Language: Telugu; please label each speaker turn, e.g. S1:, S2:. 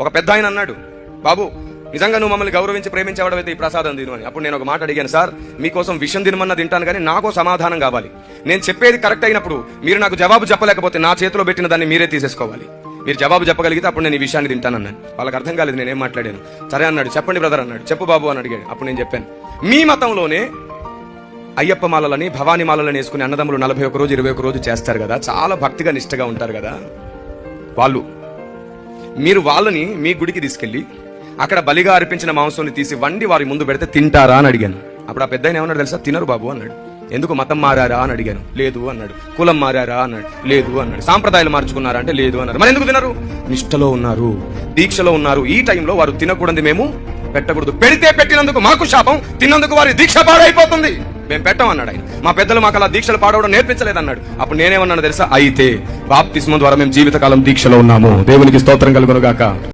S1: ఒక పెద్ద ఆయన అన్నాడు బాబు నిజంగా నువ్వు మమ్మల్ని గౌరవించి ప్రేమించేవాడవైతే ఈ ప్రసాదం తిను అని. అప్పుడు నేను ఒక మాట అడిగాను సార్ మీకోసం విషయం తినమన్నా తింటాను కానీ నాకో సమాధానం కావాలి. నేను చెప్పేది కరెక్ట్ అయినప్పుడు మీరు నాకు జవాబు చెప్పలేకపోతే నా చేతిలో పెట్టిన దాన్ని మీరే తీసేసుకోవాలి. మీరు జవాబు చెప్పగలిగితే అప్పుడు నేను ఈ విషయాన్ని తింటానన్నాను. వాళ్ళకి అర్థం కాలేదు నేనేం మాట్లాడాను. సరే అన్నాడు చెప్పండి బ్రదర్ అన్నాడు చెప్పు బాబు అని అడిగాడు. అప్పుడు నేను చెప్పాను మీ మతంలోనే అయ్యప్ప మాలలని భవానీ మాలలని వేసుకుని అన్నదమ్ములు నలభై ఒక రోజు ఇరవై ఒక రోజు చేస్తారు కదా చాలా భక్తిగా నిష్టగా ఉంటారు కదా. వాళ్ళు మీరు వాళ్ళని మీ గుడికి తీసుకెళ్ళి అక్కడ బలిగా అర్పించిన మాంసాన్ని తీసి వండి వారి ముందు పెడితే తింటారా అని అడిగాను. అప్పుడు ఆ పెద్ద ఏమన్నాడు తెలుసా? తినరు బాబు అన్నాడు. ఎందుకు? మతం మారారా? అని అడిగాను. లేదు అన్నాడు. కులం మారారా? అన్నాడు. లేదు అన్నాడు. సాంప్రదాయాలు మార్చుకున్నారా? అంటే లేదు అన్నారు. మరి ఎందుకు తినరు? నిష్టలో ఉన్నారు. దీక్షలో ఉన్నారు. ఈ టైంలో వారు తినకూడదు. మేము పెట్టకూడదు. పెడితే పెట్టినందుకు మాకు శాపం. తిన్నందుకు వారి దీక్ష పాడైపోతుంది. మేము పెట్టం అన్నాడు ఆయన. మా పెద్దలు మాకు అలా దీక్షలు పాడవడం నేర్పించలేదన్నాడు. అప్పుడు నేనేమన్నాను తెలుసా? అయితే బాప్తిస్మం ద్వారా మేము జీవితకాలం దీక్షలో ఉన్నాము. దేవునికి స్తోత్రం కలుగునుగాక.